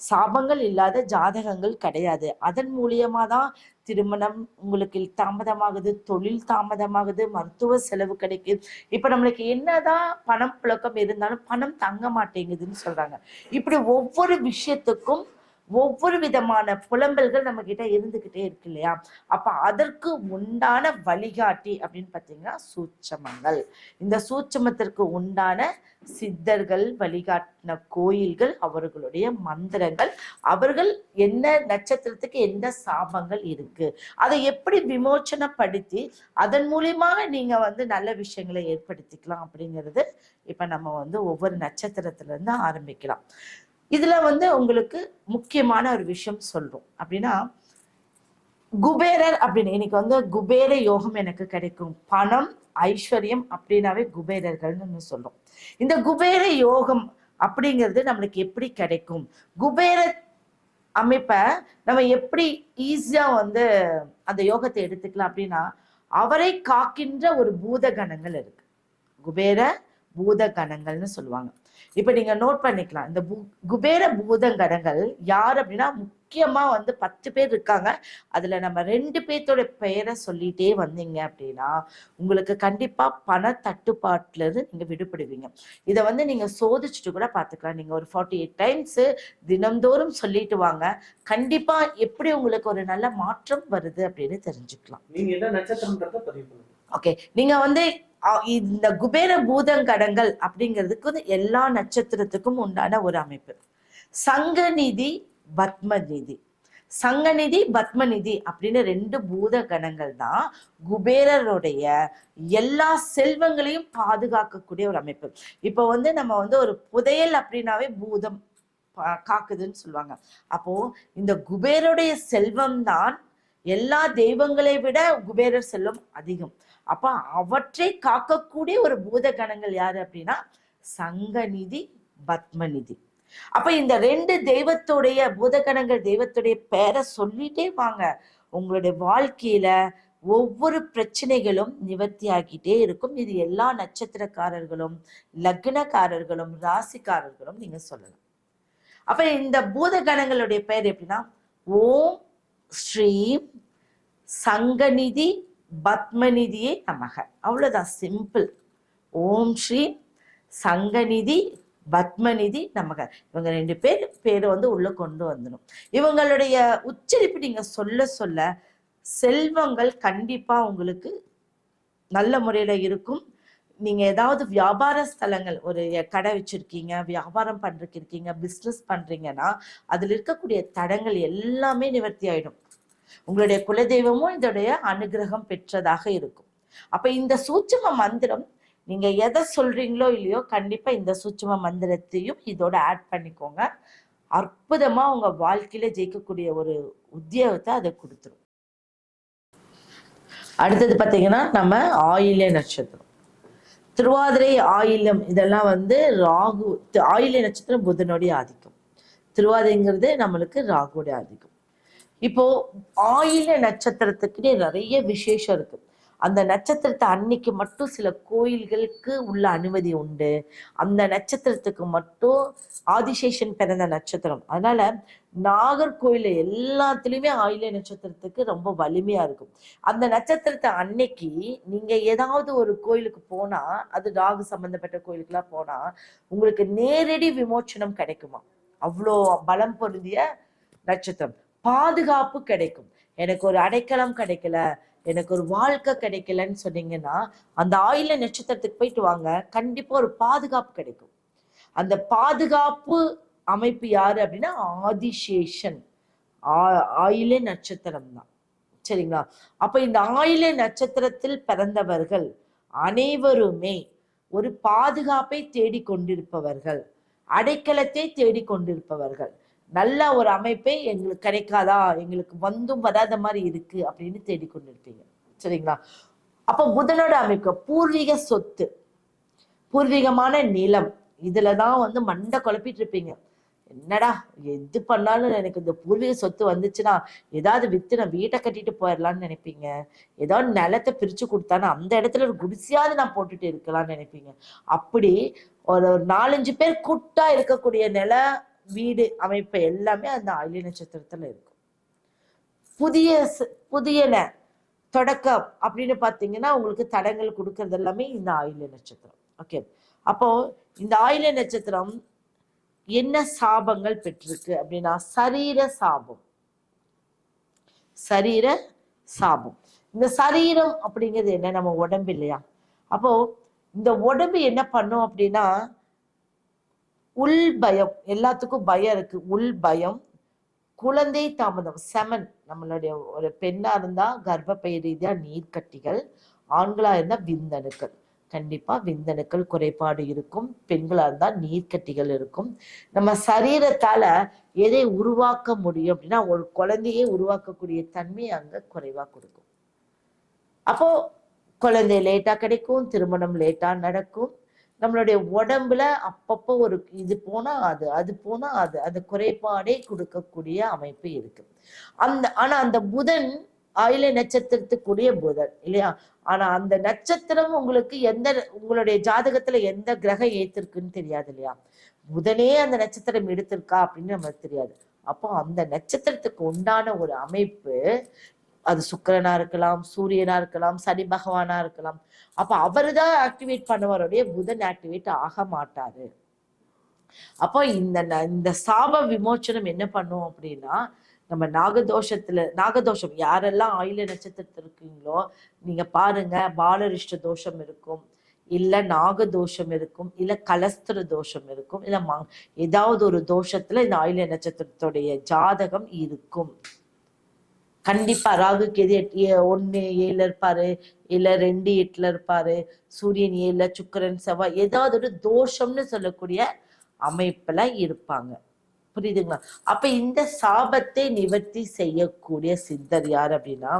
சாபங்கள் இல்லாத ஜாதகங்கள் கிடையாது. அதன் மூலியமா தான் திருமணம் உங்களுக்கு தாமதமாகுது தொழில் தாமதமாகுது மருத்துவ செலவு கிடைக்குது. இப்ப நம்மளுக்கு என்னதான் பணம் புழக்கம் இருந்தாலும் பணம் தங்க மாட்டேங்குதுன்னு சொல்றாங்க. இப்படி ஒவ்வொரு விஷயத்துக்கும் ஒவ்வொரு விதமான புலம்பல்கள் நம்ம கிட்ட இருந்துகிட்டே இருக்கு இல்லையா? அப்ப அதற்கு உண்டான வழிகாட்டி அப்படின்னு பாத்தீங்கன்னா சூட்சமங்கள். இந்த சூட்சமத்திற்கு உண்டான சித்தர்கள் வழிகாட்டின கோயில்கள் அவர்களுடைய மந்திரங்கள் அவர்கள் என்ன நட்சத்திரத்துக்கு எந்த சாபங்கள் இருக்கு? அதை எப்படி விமோச்சனப்படுத்தி அதன் மூலியமாக நீங்க வந்து நல்ல விஷயங்களை ஏற்படுத்திக்கலாம் அப்படிங்கிறது இப்ப நம்ம வந்து ஒவ்வொரு நட்சத்திரத்துல இருந்து ஆரம்பிக்கலாம். இதுல வந்து உங்களுக்கு முக்கியமான ஒரு விஷயம் சொல்றோம். அப்படின்னா குபேரர் அப்படின்னு இன்னைக்கு வந்து குபேர யோகம் எனக்கு கிடைக்கும். பணம் ஐஸ்வர்யம் அப்படின்னாவே குபேரர்கள்னு சொல்லும் இந்த குபேர யோகம் அப்படிங்கிறது நம்மளுக்கு எப்படி கிடைக்கும்? குபேர அமைப்பை நம்ம எப்படி ஈஸியா வந்து அந்த யோகத்தை எடுத்துக்கலாம் அப்படின்னா அவரை காக்கின்ற ஒரு பூத கணங்கள் இருக்கு. குபேர பூத கணங்கள்னு சொல்லுவாங்க. இப்ப நீங்க நோட் பண்ணிக்கலாம். இந்த குபேர பூதங்கணங்கள் யார் அப்படின்னா முக்கியமா வந்து பத்து பேர் இருக்காங்க. அதுல நம்ம ரெண்டு பேர்த்தோட பெயரை சொல்லிட்டே வந்தீங்க அப்படின்னா உங்களுக்கு கண்டிப்பா பண தட்டுப்பாட்டுல இருந்து நீங்க விடுபடுவீங்க. இதை வந்து நீங்க சோதிச்சுட்டு கூட பாத்துக்கலாம் நீங்க ஒரு ஃபார்ட்டி எயிட் டைம்ஸ் தினம்தோறும் சொல்லிட்டு வாங்க. கண்டிப்பா எப்படி உங்களுக்கு ஒரு நல்ல மாற்றம் வருது அப்படின்னு தெரிஞ்சுக்கலாம். ஓகே நீங்க வந்து இந்த குபேர பூதங்கடங்கள் அப்படிங்கிறதுக்கு வந்து எல்லா நட்சத்திரத்துக்கும் உண்டான ஒரு அமைப்பு. சங்கநிதி பத்மநிதி சங்கநிதி பத்மநிதி அப்படின்னு ரெண்டு பூத கணங்கள் தான் குபேரருடைய எல்லா செல்வங்களையும் பாதுகாக்கக்கூடிய ஒரு அமைப்பு. இப்போ வந்து நம்ம வந்து ஒரு புதையல் அப்படின்னாவே பூதம் காக்குதுன்னு சொல்லுவாங்க. அப்போ இந்த குபேருடைய செல்வம் தான் எல்லா தெய்வங்களை விட குபேரர் செல்வம் அதிகம். அப்ப அவற்றை காக்கக்கூடிய ஒரு பூதகணங்கள் யாரு அப்படின்னா? சங்கநிதி பத்மநிதி. அப்ப இந்த ரெண்டு தெய்வத்துடைய பூதகணங்கள் தெய்வத்துடைய பெயரை சொல்லிட்டே வாங்க. உங்களுடைய வாழ்க்கையில ஒவ்வொரு பிரச்சனைகளும் நிவர்த்தி ஆகிட்டே இருக்கும். இது எல்லா நட்சத்திரக்காரர்களும் லக்னக்காரர்களும் ராசிக்காரர்களும் நீங்க சொல்லலாம். அப்ப இந்த பூதகணங்களுடைய பெயர் எப்படின்னா? ஓம் ஸ்ரீம் சங்கநிதி பத்மநிதியே நமக. அவ்வளோதான் சிம்பிள் ஓம் ஸ்ரீ சங்கநிதி பத்மநிதி நமக. இவங்க ரெண்டு பேர் பேரை வந்து உள்ளே கொண்டு வந்துடும் இவங்களுடைய உச்சரிப்பு நீங்கள் சொல்ல சொல்ல செல்வங்கள் கண்டிப்பாக உங்களுக்கு நல்ல முறையில் இருக்கும். நீங்கள் ஏதாவது வியாபார ஸ்தலங்கள் ஒரு கடை வச்சுருக்கீங்க வியாபாரம் பண்ணுறக்கு இருக்கீங்க பிஸ்னஸ் பண்ணுறீங்கன்னா அதில் இருக்கக்கூடிய தடங்கள் எல்லாமே நிவர்த்தி ஆகிடும் உங்களுடைய குலதெய்வமும் இதோடைய அனுகிரகம் பெற்றதாக இருக்கும். அப்ப இந்த சூட்சும மந்திரம் நீங்க எதை சொல்றீங்களோ இல்லையோ கண்டிப்பா இந்த சூட்சும மந்திரத்தையும் இதோட ஆட் பண்ணிக்கோங்க. அற்புதமா உங்க வாழ்க்கையில ஜெயிக்கக்கூடிய ஒரு உத்தியோகத்தை அதை கொடுத்துரும். அடுத்தது பாத்தீங்கன்னா நம்ம ஆயில்ய நட்சத்திரம். திருவாதிரை ஆயில்யம் இதெல்லாம் வந்து ராகு தி- ஆயில்ய நட்சத்திரம் புதனுடைய ஆதிக்கம். திருவாதிரைங்கிறது நம்மளுக்கு ராகுடைய ஆதிக்கம். இப்போ ஆயில நட்சத்திரத்துக்குன்னே நிறைய விசேஷம் இருக்கு. அந்த நட்சத்திரத்தை அன்னைக்கு மட்டும் சில கோயில்களுக்கு உள்ள அனுமதி உண்டு. அந்த நட்சத்திரத்துக்கு மட்டும் ஆதிசேஷன் பிறந்த நட்சத்திரம். அதனால நாகர்கோயில எல்லாத்துலயுமே ஆயில நட்சத்திரத்துக்கு ரொம்ப வலிமையா இருக்கும். அந்த நட்சத்திரத்தை அன்னைக்கு நீங்க ஏதாவது ஒரு கோயிலுக்கு போனா அது ராகு சம்பந்தப்பட்ட கோயிலுக்குலாம் போனா உங்களுக்கு நேரடி விமோச்சனம் கிடைக்குமா? அவ்வளோ பலம் பொருந்திய நட்சத்திரம். பாதுகாப்பு கிடைக்கும். எனக்கு ஒரு அடைக்கலம் கிடைக்கல எனக்கு ஒரு வாழ்க்கை கிடைக்கலன்னு சொன்னீங்கன்னா அந்த ஆயில நட்சத்திரத்துக்கு போயிட்டு வாங்க. கண்டிப்பா ஒரு பாதுகாப்பு கிடைக்கும். அந்த பாதுகாப்பு அமைப்பு யாரு அப்படின்னா ஆதிசேஷன். ஆ- ஆயிலே நட்சத்திரம் தான். சரிங்களா? அப்ப இந்த ஆயிலே நட்சத்திரத்தில் பிறந்தவர்கள் அனைவருமே ஒரு பாதுகாப்பை தேடிக் கொண்டிருப்பவர்கள் அடைக்கலத்தை தேடிக் கொண்டிருப்பவர்கள் நல்ல ஒரு அமைப்பே எங்களுக்கு கிடைக்காதா? எங்களுக்கு வந்தும் வராத மாதிரி இருக்கு அப்படின்னு தேடிக்கொண்டிருப்பீங்க. சரிங்களா? அப்ப புதனோட அமைப்பு பூர்வீக சொத்து பூர்வீகமான நிலம் இதுலதான் வந்து மண்டை குழப்பிட்டு இருப்பீங்க. என்னடா எது பண்ணாலும் எனக்கு இந்த பூர்வீக சொத்து வந்துச்சுன்னா ஏதாவது வித்து நான் வீட்டை கட்டிட்டு போயிடலாம்னு நினைப்பீங்க. ஏதாவது நிலத்தை பிரிச்சு கொடுத்தானா அந்த இடத்துல ஒரு குடிசையாவது நான் போட்டுட்டு இருக்கலாம்னு நினைப்பீங்க. அப்படி ஒரு ஒரு நாலஞ்சு பேர் கூட்டா இருக்கக்கூடிய நில வீடு அமைப்பு எல்லாமே அந்த ஆயிலி நட்சத்திரத்துல இருக்கும். புதிய ச- புதியன தொடக்கம் அப்படின்னு பார்த்தீங்கன்னா உங்களுக்கு தடங்கள் கொடுக்கறது எல்லாமே இந்த ஆயில நட்சத்திரம். ஓகே அப்போ இந்த ஆயில நட்சத்திரம் என்ன சாபங்கள் பெற்றிருக்கு அப்படின்னா சரீர சாபம். சரீர சாபம். இந்த சரீரம் அப்படிங்கிறது என்ன? நம்ம உடம்பு இல்லையா? அப்போ இந்த உடம்பு என்ன பண்ணும் அப்படின்னா உள் பயம் எல்லாத்துக்கும் பயம் இருக்கு. உள் பயம் குழந்தை தாமதம் செமன் நம்மளுடைய ஒரு பெண்ணா இருந்தா கர்ப்பப்பை ரீதியா நீர்க்கட்டிகள் ஆண்களா இருந்தா விந்தணுக்கள். கண்டிப்பா விந்தணுக்கள் குறைபாடு இருக்கும். பெண்களா இருந்தா நீர்க்கட்டிகள் இருக்கும். நம்ம சரீரத்தால எதை உருவாக்க முடியும் அப்படின்னா ஒரு குழந்தையை உருவாக்கக்கூடிய தன்மை அங்க குறைவா கொடுக்கும். அப்போ குழந்தை லேட்டா கிடைக்கும் திருமணம் லேட்டா நடக்கும். நம்மளுடைய உடம்புல அப்பப்போ ஒரு இது போனா அது அது போனா அது அந்த குறைபாடே கொடுக்கக்கூடிய அமைப்பு இருக்கு. அந்த ஆனா அந்த புதன் ஆயிலை நட்சத்திரத்துக்குரிய புதன் இல்லையா? ஆனா அந்த நட்சத்திரம் உங்களுக்கு எந்த உங்களுடைய ஜாதகத்துல எந்த கிரகம் ஏத்திருக்குன்னு தெரியாது இல்லையா? புதனே அந்த நட்சத்திரம் எடுத்திருக்கா அப்படின்னு நமக்கு தெரியாது. அப்போ அந்த நட்சத்திரத்துக்கு உண்டான ஒரு அமைப்பு அது சுக்கிரனா இருக்கலாம் சூரியனா இருக்கலாம் சனி பகவானா இருக்கலாம் அப்ப அவர்தான் ஆக்டிவேட் பண்ணுவாருடைய புதன் ஆக்டிவேட் ஆக மாட்டாரு. அப்போ இந்த இந்த சாப விமோச்சனம் என்ன பண்ணும் அப்படின்னா நம்ம நாகதோஷத்துல நாகதோஷம் யாரெல்லாம் ஆயுள நட்சத்திரத்துல இருக்கீங்களோ நீங்க பாருங்க பாலரிஷ்ட தோஷம் இருக்கும் இல்ல நாக தோஷம் இருக்கும் இல்ல கலஸ்திர தோஷம் இருக்கும் இல்ல மா ஏதாவது ஒரு தோஷத்துல இந்த ஆயுள நட்சத்திரத்துடைய ஜாதகம் இருக்கும். கண்டிப்பா ராகு கேது ஒன்னு ஏ- ஏழுல இருப்பாரு இல்ல ரெண்டு எட்டுல இருப்பாரு சூரியன் ஏழுல சுக்கிரன் செவ்வாய் ஏதாவது ஒரு தோஷம்னு சொல்லக்கூடிய அமைப்புல இருப்பாங்க. புரியுதுங்களா? அப்ப இந்த சாபத்தை நிவர்த்தி செய்யக்கூடிய சித்தர் யார் அப்படின்னா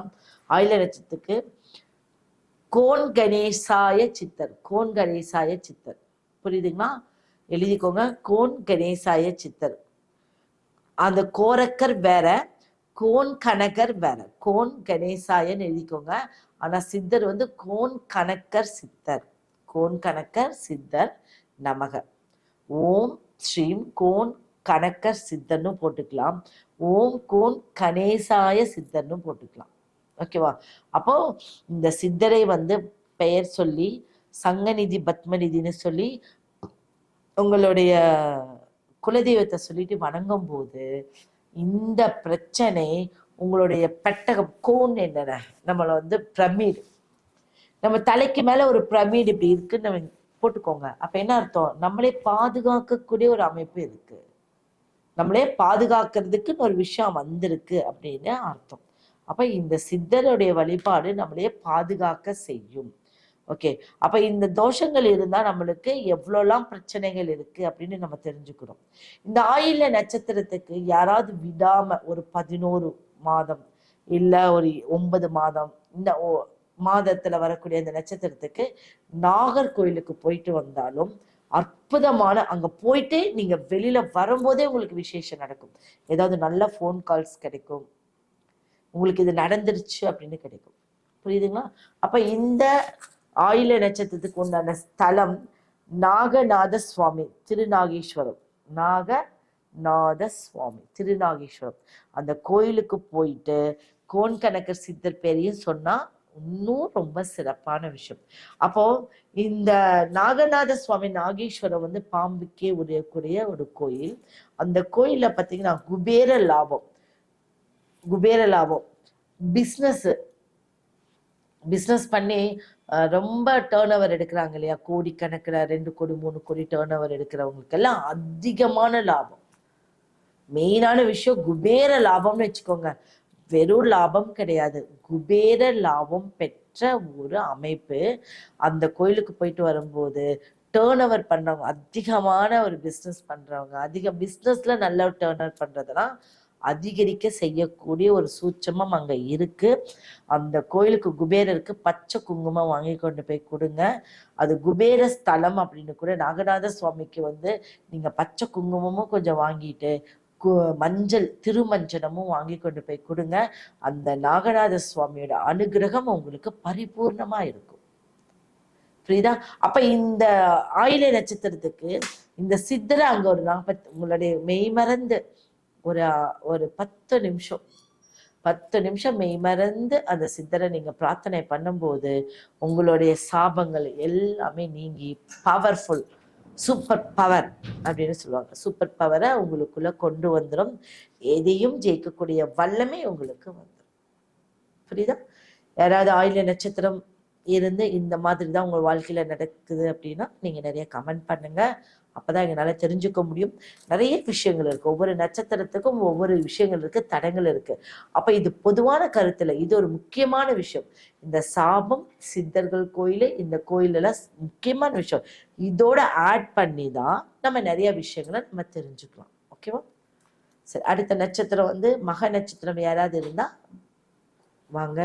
ஆயில லட்சத்துக்கு கோன் கணேசாய சித்தர் கோன் கணேசாய சித்தர். புரியுதுங்களா? எழுதிக்கோங்க கோன் கணேசாய சித்தர். அந்த கோரக்கர் வேற கோன் கனகர் வேற. கோன் கணேசாயன்னு எழுதிக்கோங்க. ஆனா சித்தர் வந்து கோன் கணக்கர் சித்தர். கோன் கணக்கர் சித்தர் நமக. ஓம் ஸ்ரீம் கோன் கணக்கர் சித்தர்னு போட்டுக்கலாம். ஓம் கோன் கணேசாய சித்தர்னு போட்டுக்கலாம். ஓகேவா அப்போ இந்த சித்தரை வந்து பெயர் சொல்லி சங்கநிதி பத்மநிதின்னு சொல்லி உங்களுடைய குலதெய்வத்தை சொல்லிட்டு வணங்கும் போது இந்த பிரச்சனை உங்களுடைய பெட்டகம் கோன் என்னென்ன? நம்மளை வந்து பிரமிடு. நம்ம தலைக்கு மேலே ஒரு பிரமிடு இப்படி இருக்குன்னு நம்ம போட்டுக்கோங்க. அப்போ என்ன அர்த்தம்? நம்மளே பாதுகாக்கக்கூடிய ஒரு அமைப்பு இருக்கு. நம்மளே பாதுகாக்கிறதுக்குன்னு ஒரு விஷயம் வந்திருக்கு அப்படின்னு அர்த்தம். அப்போ இந்த சித்தருடைய வழிபாடு நம்மளே பாதுகாக்க செய்யும். ஓகே அப்ப இந்த தோஷங்கள் இருந்தா நம்மளுக்கு எவ்வளோலாம் பிரச்சனைகள் இருக்கு அப்படின்னு நம்ம தெரிஞ்சுக்கிறோம் இந்த ஆயில்ய நட்சத்திரத்துக்கு யாராவது விடாம ஒரு பதினோரு மாதம் இல்ல ஒரு ஒன்பது மாதம் இந்த ஓ- மாதத்துல வரக்கூடிய அந்த நட்சத்திரத்துக்கு நாகர்கோயிலுக்கு போயிட்டு வந்தாலும் அற்புதமான அங்க போயிட்டே நீங்க வெளியில் வரும்போதே உங்களுக்கு விசேஷம் நடக்கும். ஏதாவது நல்ல ஃபோன் கால்ஸ் கிடைக்கும். உங்களுக்கு இது நடந்துருச்சு அப்படின்னு கிடைக்கும். புரியுதுங்களா? அப்ப இந்த ஆயில நட்சத்திரத்துக்கு உண்டான ஸ்தலம் நாகநாத சுவாமி திருநாகேஸ்வரம். நாகநாத சுவாமி திருநாகேஸ்வரம். அந்த கோயிலுக்கு போயிட்டு கோன் கணக்கர் சித்தர் பேரையும் சொன்னா இன்னும் ரொம்ப சிறப்பான விஷயம். அப்போ இந்த நாகநாத சுவாமி நாகேஸ்வரம் வந்து பாம்புக்கே உரியக்கூடிய ஒரு கோயில். அந்த கோயிலில் பாத்தீங்கன்னா குபேர லாபம். குபேர லாபம். பிஸ்னஸ் பிஸ்னஸ் பண்ணி ரொம்ப டேர்ன் ஓவர் எடுக்கிறாங்க இல்லையா? கோடிக்கணக்கில் ரெண்டு கோடி மூணு கோடி டேர்ன் ஓவர் எடுக்கிறவங்களுக்கு எல்லாம் அதிகமான லாபம். மெயினான விஷயம் குபேர லாபம்னு வச்சுக்கோங்க. வெறும் லாபம் கிடையாது. குபேர லாபம் பெற்ற ஒரு அமைப்பு அந்த கோயிலுக்கு போயிட்டு வரும்போது டேர்ன் ஓவர் பண்றவங்க அதிகமான ஒரு பிஸ்னஸ் பண்றவங்க அதிக பிஸ்னஸில் நல்ல டேர்ன் ஓவர் பண்றதெல்லாம் அதிகரிக்க செய்யக்கூடிய ஒரு சூட்சமம் அங்க இருக்கு. அந்த கோயிலுக்கு குபேரருக்கு பச்சை குங்குமம் வாங்கி கொண்டு போய் கொடுங்க. அது குபேர ஸ்தலம் அப்படின்னு கூட நாகநாத சுவாமிக்கு வந்து நீங்க பச்சை குங்குமமும் கொஞ்சம் வாங்கிட்டு கு- மஞ்சள் திருமஞ்சனமும் வாங்கி கொண்டு போய் கொடுங்க. அந்த நாகநாத சுவாமியோட அனுகிரகம் உங்களுக்கு பரிபூர்ணமா இருக்கும். புரியுதா? அப்ப இந்த ஆயிலை நட்சத்திரத்துக்கு இந்த சித்தரை அங்க ஒரு நாற்பத்தி உங்களுடைய மெய்மறந்து ஒரு ஒரு பத்து நிமிஷம். பத்து நிமிஷம் மெய்மறந்து அந்த சித்தரை நீங்க பிரார்த்தனை பண்ணும்போது உங்களுடைய சாபங்கள் எல்லாமே நீங்கி பவர்ஃபுல் சூப்பர் பவர் அப்படின்னு சொல்லுவாங்க. சூப்பர் பவரை உங்களுக்குள்ள கொண்டு வந்துடும் எதையும் ஜெயிக்கக்கூடிய வல்லமை உங்களுக்கு வந்துடும் புரியுதா? யாராவது ஆயில நட்சத்திரம் இருந்து இந்த மாதிரி தான் உங்க வாழ்க்கையில நடக்குது அப்படின்னா நீங்க நிறைய கமெண்ட் பண்ணுங்க. அப்பதான் எங்களால தெரிஞ்சுக்க முடியும். நிறைய விஷயங்கள் இருக்கு. ஒவ்வொரு நட்சத்திரத்துக்கும் ஒவ்வொரு விஷயங்கள் இருக்கு தடங்கள் இருக்கு. அப்ப இது பொதுவான கருத்துல இது ஒரு முக்கியமான விஷயம். இந்த சாபம் சித்தர்கள் கோயிலு இந்த கோயிலெல்லாம் முக்கியமான விஷயம். இதோட ஆட் பண்ணி தான் நம்ம நிறைய விஷயங்களை நம்ம தெரிஞ்சுக்கலாம். ஓகேவா சரி அடுத்த நட்சத்திரம் வந்து மக நட்சத்திரம் யாராவது இருந்தா? வாங்க.